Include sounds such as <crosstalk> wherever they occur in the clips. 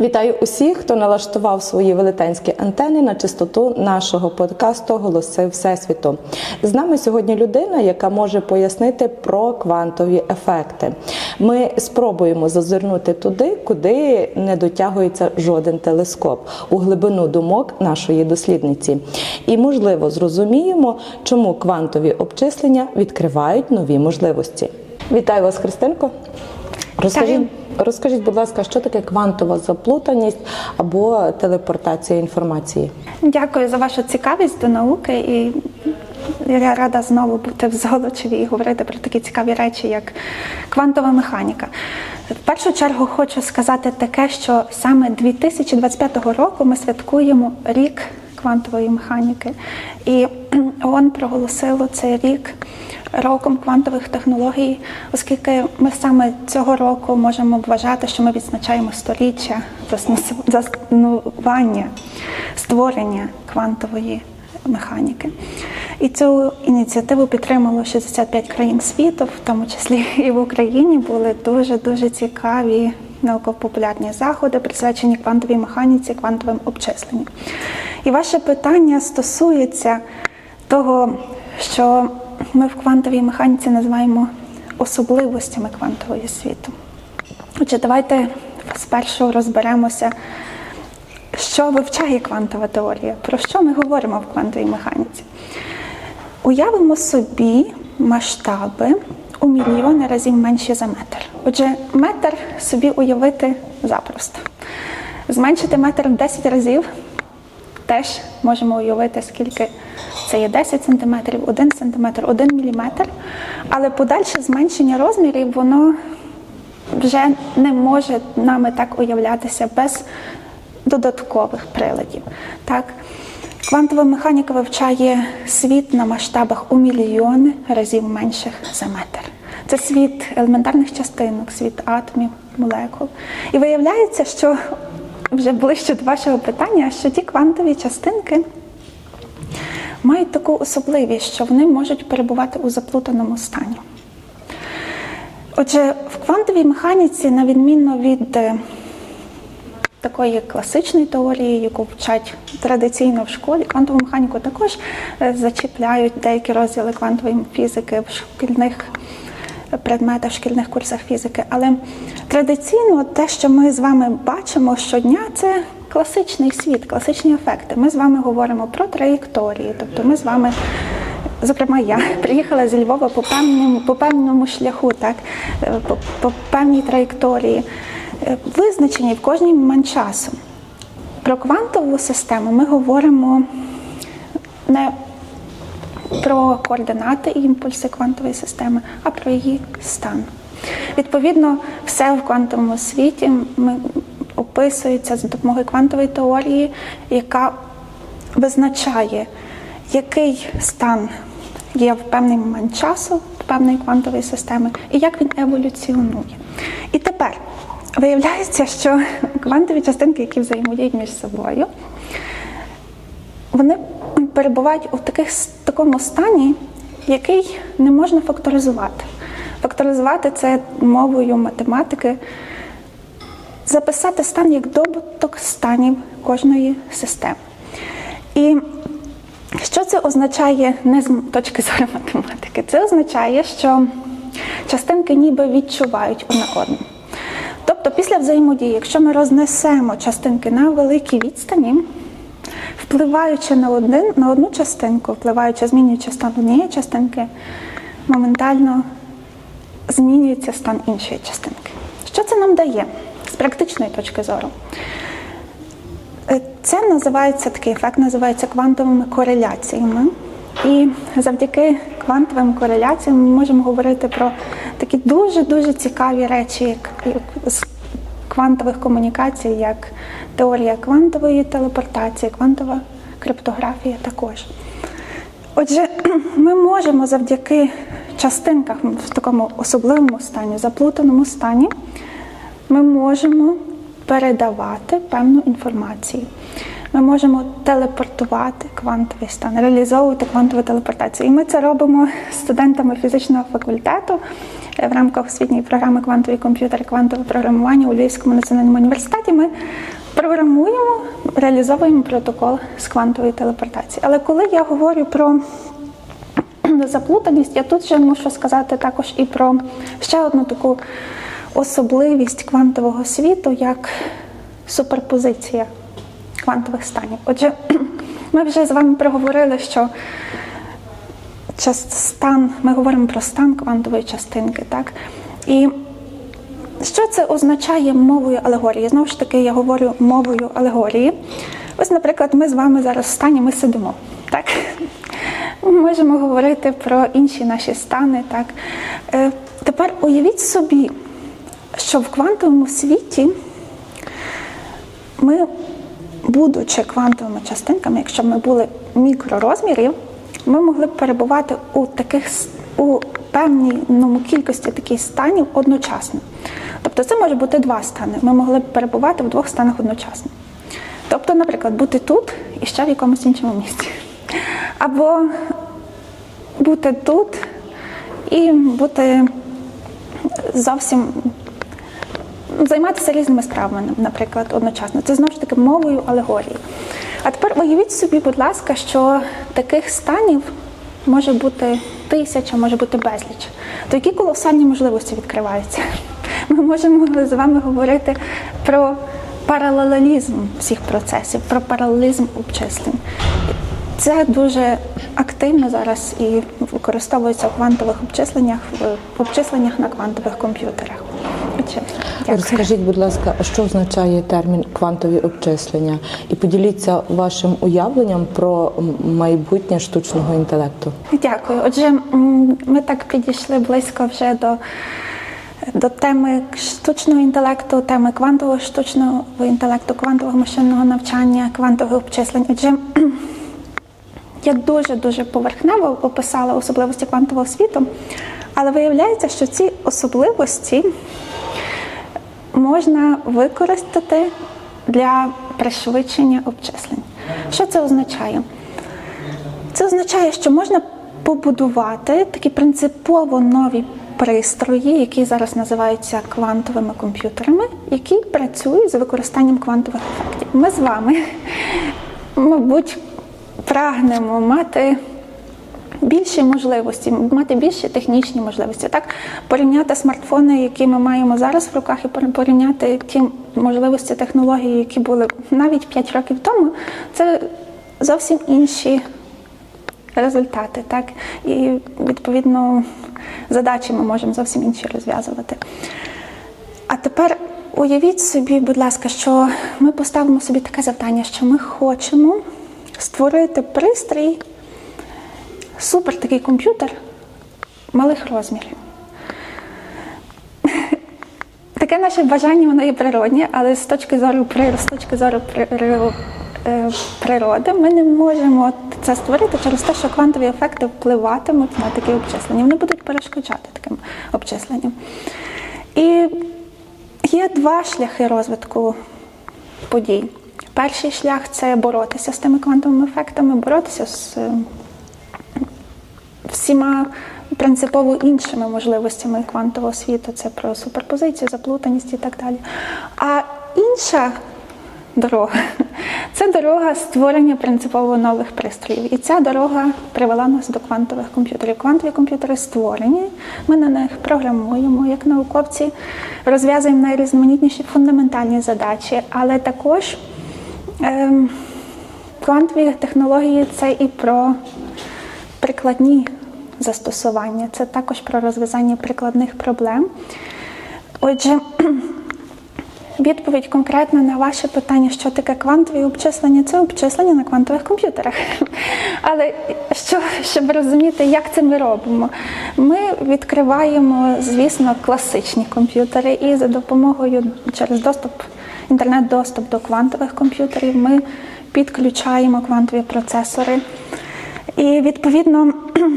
Вітаю усіх, хто налаштував свої велетенські антени на чистоту нашого подкасту Голоси Всесвіту. З нами сьогодні людина, яка може пояснити про квантові ефекти. Ми спробуємо зазирнути туди, куди не дотягується жоден телескоп, у глибину думок нашої дослідниці. І, можливо, зрозуміємо, чому квантові обчислення відкривають нові можливості. Вітаю вас, Христинко. Розкажіть, розкажіть, будь ласка, що таке квантова заплутаність або телепортація інформації? Дякую за вашу цікавість до науки і я рада знову бути в Золочеві і говорити про такі цікаві речі, як квантова механіка. В першу чергу хочу сказати таке, що саме 2025 року ми святкуємо рік квантової механіки, і <clears throat> ООН проголосило цей рік роком квантових технологій, оскільки ми саме цього року можемо вважати, що ми відзначаємо сторіччя заснування створення квантової механіки. І цю ініціативу підтримало 65 країн світу, в тому числі <laughs> і в Україні були дуже дуже цікаві науково-популярні заходи, присвячені квантовій механіці, квантовим обчисленням. І ваше питання стосується того, що ми в квантовій механіці називаємо особливостями квантового світу. Отже, давайте спершу розберемося, що вивчає квантова теорія, про що ми говоримо в квантовій механіці. Уявимо собі масштаби у мільйони разів менші за метр. Отже, метр собі уявити запросто. Зменшити метр в 10 разів теж можемо уявити, скільки це є 10 см, 1 см, 1 мм. Але подальше зменшення розмірів, воно вже не може нами так уявлятися без додаткових приладів. Так? Квантова механіка вивчає світ на масштабах у мільйони разів менших за метр. Це світ елементарних частинок, світ атомів, молекул. І виявляється, що вже ближче до вашого питання, що ті квантові частинки мають таку особливість, що вони можуть перебувати у заплутаному стані. Отже, в квантовій механіці, на відміну від е, такої класичної теорії, яку вчать традиційно в школі, квантову механіку також е, зачіпляють деякі розділи квантової фізики в шкільних предметах, в шкільних курсах фізики. Але традиційно те, що ми з вами бачимо щодня, це класичний світ, класичні ефекти. Ми з вами говоримо про траєкторії, тобто ми з вами. Зокрема, я <laughs> приїхала зі Львова по певному по певному шляху, так по, по певній траєкторії, визначені в кожній момент часу. Про квантову систему ми говоримо не про координати і імпульси квантової системи, а про її стан. Відповідно, все в квантовому світі ми описується за допомогою квантової теорії, яка визначає, який стан є в певний момент часу певної квантової системи і як він еволюціонує. І тепер виявляється, що квантові частинки, які взаємодіють між собою, вони перебувають у таких, такому стані, який не можна факторизувати. Факторизувати це мовою математики, записати стан як добуток станів кожної системи. І що це означає не з точки зору математики? Це означає, що частинки ніби відчувають одне одну. Тобто, після взаємодії, якщо ми рознесемо частинки на великій відстані, впливаючи на один, на одну частинку, впливаючи, змінюючи стан однієї частинки, моментально змінюється стан іншої частинки. Що це нам дає практичної точки зору? Це називається такий ефект, називається квантовими кореляціями. І завдяки квантовим кореляціям ми можемо говорити про такі дуже-дуже цікаві речі, як з квантових комунікацій, як теорія квантової телепортації, квантова криптографія також. Отже, <clears throat> ми можемо завдяки частинках в такому особливому стані, заплутаному стані, ми можемо передавати певну інформацію. Ми можемо телепортувати квантовий стан, реалізовувати квантову телепортацію. І ми це робимо студентами фізичного факультету в рамках освітньої програми квантові комп'ютери, квантове програмування у Львівському національному університеті. Ми програмуємо, реалізовуємо протокол з квантової телепортації. Але коли я говорю про заплутаність, я тут ще мушу сказати також і про ще одну таку особливість квантового світу, як суперпозиція квантових станів. Отже, <clears throat> ми вже з вами проговорили, що стан, ми говоримо про стан квантової частинки, так? І що це означає мовою алегорії? Знову ж таки, я говорю мовою алегорії. Ось, наприклад, ми з вами зараз в стані, ми сидимо. Так? Ми можемо говорити про інші наші стани. Так? Е, тепер уявіть собі, що в квантовому світі ми, будучи квантовими частинками, якщо б ми були мікророзмірів, ми могли б перебувати у таких у певній кількості таких станів одночасно. Тобто це може бути два стани. Ми могли б перебувати в двох станах одночасно. Тобто, наприклад, бути тут і ще в якомусь іншому місці. Або бути тут і бути зовсім займатися різними справами, наприклад, одночасно. Це знову ж таки мовою алегорії. А тепер уявіть собі, будь ласка, що таких станів може бути тисяча, може бути безліч. То які колосальні можливості відкриваються? Ми можемо з вами говорити про паралелізм всіх процесів, про паралелізм обчислень. Це дуже активно зараз і використовується в квантових обчисленнях, в обчисленнях на квантових комп'ютерах. Розкажіть, будь ласка, що означає термін квантові обчислення? І поділіться вашим уявленням про майбутнє штучного інтелекту. Дякую. Отже, ми так підійшли близько вже до, до теми штучного інтелекту, теми квантового штучного інтелекту, квантового машинного навчання, квантових обчислень. Отже, <clears throat> я дуже дуже поверхнево описала особливості квантового світу, але виявляється, що ці особливості можна використати для пришвидшення обчислень. Що це означає? Це означає, що можна побудувати такі принципово нові пристрої, які зараз називаються квантовими комп'ютерами, які працюють з використанням квантових ефектів. Ми з вами, мабуть, прагнемо мати більші можливості, мати більші технічні можливості. Так порівняти смартфони, які ми маємо зараз в руках, і порівняти ті можливості технології, які були навіть 5 років тому, це зовсім інші результати, так і відповідно задачі ми можемо зовсім інші розв'язувати. А тепер уявіть собі, будь ласка, що ми поставимо собі таке завдання, що ми хочемо створити пристрій, супер такий комп'ютер малих розмірів. Таке наше бажання, воно є природнє, але з точки зору з точки зору е, природи, ми не можемо це створити через те, що квантові ефекти впливатимуть на такі обчислення. Вони будуть перешкоджати таким обчисленням. І є два шляхи розвитку подій. Перший шлях це боротися з тими квантовими ефектами, боротися з всіма принципово іншими можливостями квантового світу. Це про суперпозицію, заплутаність і так далі. А інша дорога це дорога створення принципово нових пристроїв. І ця дорога привела нас до квантових комп'ютерів. Квантові комп'ютери створені, ми на них програмуємо як науковці, розв'язуємо найрізноманітніші фундаментальні задачі, але також ем, квантові технології це і про прикладні застосування, це також про розв'язання прикладних проблем. Отже, <clears throat> відповідь конкретно на ваше питання, що таке квантові обчислення, це обчислення на квантових комп'ютерах. <laughs> Але що, щоб розуміти, як це ми робимо, ми відкриваємо, звісно, класичні комп'ютери, і за допомогою через доступ, інтернет-доступ до квантових комп'ютерів ми підключаємо квантові процесори. І відповідно. <clears throat>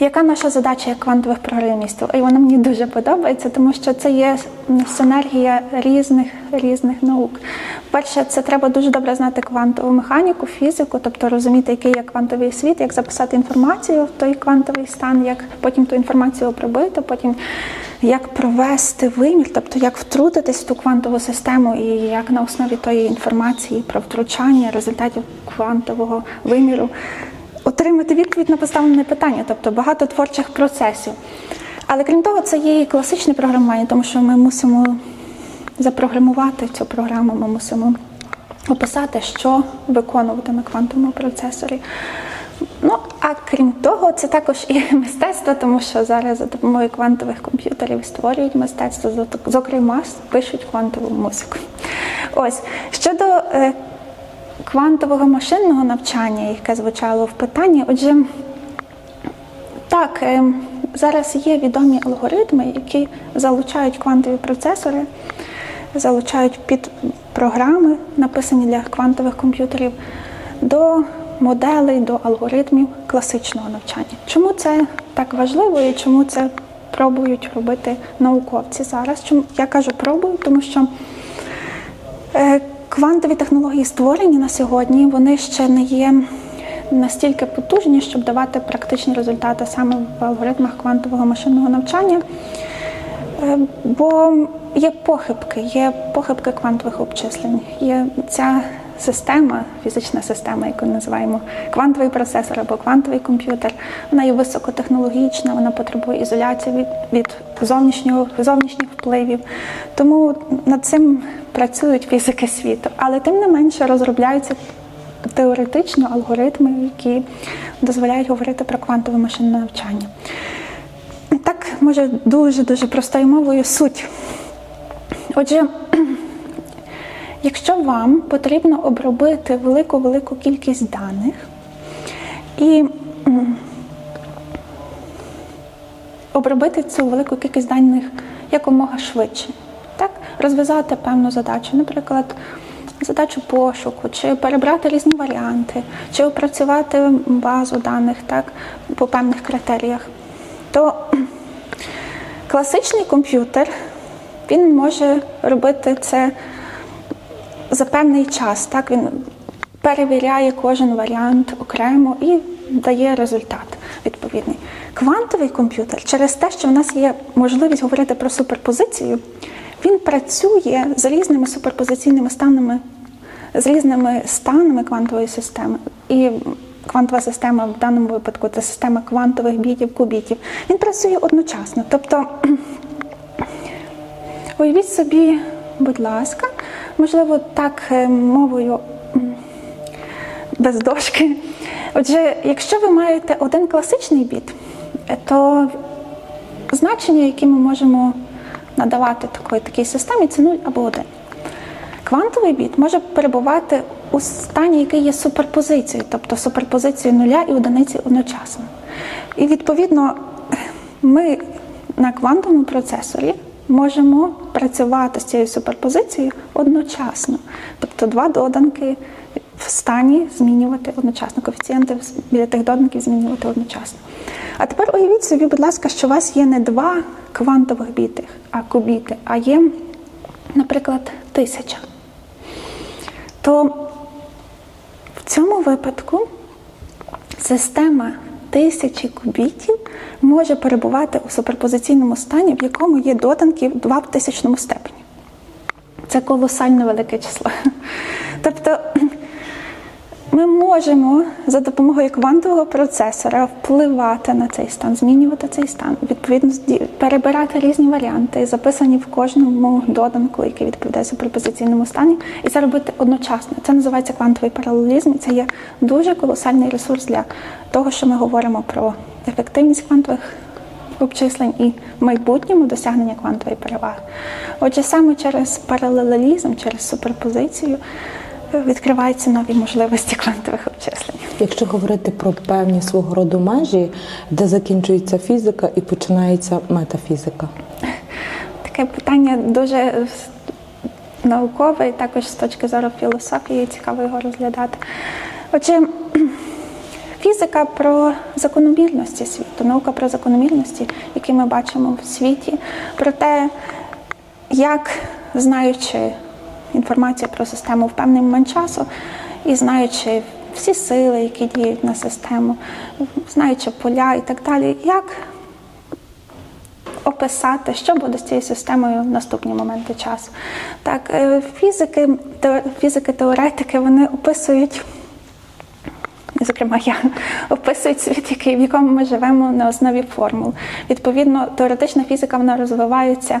Яка наша задача як квантових програмістів? І вона мені дуже подобається, тому що це є синергія різних різних наук. По-перше, це треба дуже добре знати квантову механіку, фізику, тобто розуміти, який є квантовий світ, як записати інформацію в той квантовий стан, як потім ту інформацію обробити, потім як провести вимір, тобто як втрутитись в ту квантову систему і як на основі тої інформації про втручання результатів квантового виміру отримати відповідь на поставлене питання, тобто багато творчих процесів. Але крім того, це є і класичне програмування, тому що ми мусимо запрограмувати цю програму, ми мусимо описати, що виконуватиме квантовому процесорі. Ну, а крім того, це також і <laughs> мистецтво, тому що зараз за допомогою квантових комп'ютерів створюють мистецтво, зокрема, пишуть квантову музику. Ось щодо е, квантового машинного навчання, яке звучало в питанні, отже, так, е, зараз є відомі алгоритми, які залучають квантові процесори, залучають під програми, написані для квантових комп'ютерів, до моделей, до алгоритмів класичного навчання. Чому це так важливо і чому це пробують робити науковці зараз? Чому я кажу пробують, тому що Е, Квантові технології створені на сьогодні, вони ще не є настільки потужні, щоб давати практичні результати саме в алгоритмах квантового машинного навчання. Е, Бо є похибки, є похибки квантових обчислень. Є ця система, фізична система, яку називаємо квантовий процесор або квантовий комп'ютер. Вона є високотехнологічна, вона потребує ізоляції від, від зовнішнього, зовнішніх впливів. Тому над цим працюють фізики світу. Але тим не менше розробляються теоретично алгоритми, які дозволяють говорити про квантове машинне навчання. Так, може, дуже-дуже простою мовою суть. Отже, якщо вам потрібно обробити велику-велику кількість даних і обробити цю велику кількість даних якомога швидше, так? розв'язати певну задачу, наприклад, задачу пошуку, чи перебрати різні варіанти, чи опрацювати базу даних так, по певних критеріях, то класичний комп'ютер він може робити це за певний час. Так? Він перевіряє кожен варіант окремо і дає результат відповідний. Квантовий комп'ютер через те, що в нас є можливість говорити про суперпозицію, він працює з різними суперпозиційними станами, з різними станами квантової системи. І квантова система в даному випадку це система квантових бітів, кубітів. Він працює одночасно. Тобто <clears throat> Уявіть собі, будь ласка, можливо, так е, мовою без дошки. Отже, якщо ви маєте один класичний біт, е, то значення, які ми можемо надавати такої, такій системі, це 0 або 1. Квантовий біт може перебувати у стані, який є суперпозицією, тобто суперпозицією нуля і одиниці одночасно. І відповідно ми на квантовому процесорі можемо працювати з цією суперпозицією одночасно. Тобто два доданки в стані змінювати одночасно, коефіцієнти біля тих доданків змінювати одночасно. А тепер уявіть собі, будь ласка, що у вас є не два квантових біти, а кубіти, а є, наприклад, тисяча. То в цьому випадку система тисячі кубітів може перебувати у суперпозиційному стані, в якому є доданків 2 в тисячному степені. Це колосально велике число. Тобто ми можемо за допомогою квантового процесора впливати на цей стан, змінювати цей стан, відповідно перебирати різні варіанти, записані в кожному доданку, який відповідає суперпозиційному стані, і це робити одночасно. Це називається квантовий паралелізм. Це є дуже колосальний ресурс для того, що ми говоримо про ефективність квантових обчислень і в майбутньому досягнення квантової переваги. Отже, саме через паралелізм, через суперпозицію відкриваються нові можливості квантових обчислень. Якщо говорити про певні свого роду межі, де закінчується фізика і починається метафізика. Таке питання дуже наукове, і також з точки зору філософії цікаво його розглядати. Отже, фізика про закономірності світу, наука про закономірності, які ми бачимо в світі, про те, як знаючи інформацію про систему в певний момент часу і знаючи всі сили, які діють на систему, знаючи поля і так далі, як описати, що буде з цією системою в наступні моменти часу. Так, е, фізики, фізики, теоретики вони описують. Зокрема, я описують світ, в якому ми живемо на основі формул. Відповідно, теоретична фізика вона розвивається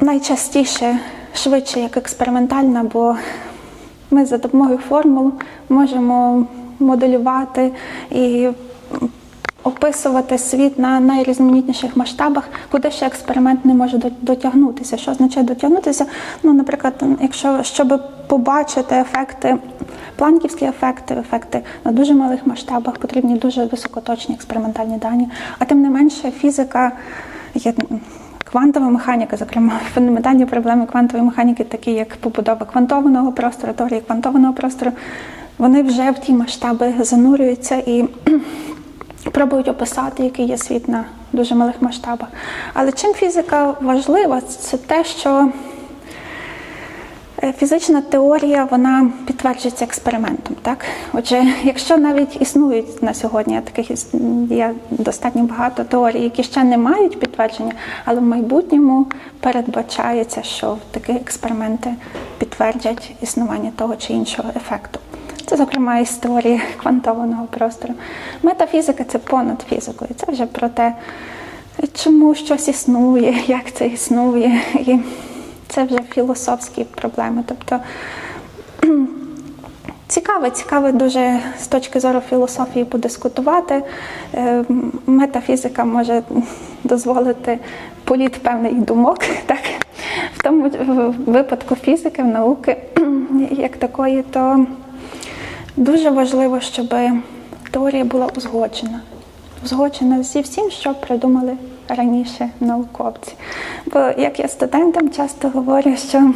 найчастіше швидше як експериментальна, бо ми за допомогою формул можемо моделювати і описувати світ на найрізноманітніших масштабах, куди ще експеримент не може дотягнутися. Що означає дотягнутися? Ну, наприклад, якщо щоб побачити ефекти, планківські ефекти, ефекти на дуже малих масштабах, потрібні дуже високоточні експериментальні дані. А тим не менше, фізика є. Квантова механіка, зокрема, <laughs> фундаментальні проблеми квантової механіки, такі як побудова квантованого простору, теорії квантованого простору, вони вже в ті масштаби занурюються і <clears throat> пробують описати, який є світ на дуже малих масштабах. Але чим фізика важлива, це те, що фізична теорія вона підтверджується експериментом. Так? Отже, якщо навіть існують на сьогодні таких є достатньо багато теорій, які ще не мають підтвердження, але в майбутньому передбачається, що такі експерименти підтвердять існування того чи іншого ефекту. Це, зокрема, історії квантованого простору. Метафізика це понад фізикою. Це вже про те, чому щось існує, як це існує. І це вже філософські проблеми. Тобто <clears throat> цікаво, цікаво дуже з точки зору філософії подискутувати. Е, Метафізика може <laughs> дозволити політ певних думок, <laughs> так? В тому випадку фізики, науки <clears throat> як такої, то Дуже важливо, щоб теорія була узгоджена. Узгоджена зі всім, що придумали раніше науковці. Бо як я студентам часто говорю, що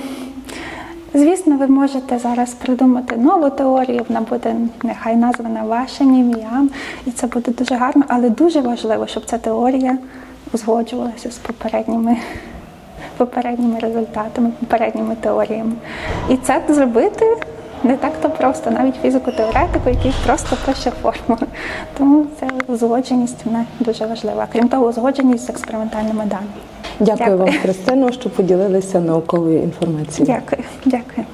звісно, ви можете зараз придумати нову теорію, вона буде нехай названа вашим ім'ям, і це буде дуже гарно, але дуже важливо, щоб ця теорія узгоджувалася з попередніми попередніми результатами, попередніми теоріями. І це зробити не так то просто, навіть фізику-теоретику, який просто пише формули. Тому це узгодженість вона дуже важлива. Крім того, узгодженість з експериментальними даними. Дякую, Дякую. вам, Христино, що поділилися науковою інформацією. Дякую, дякую.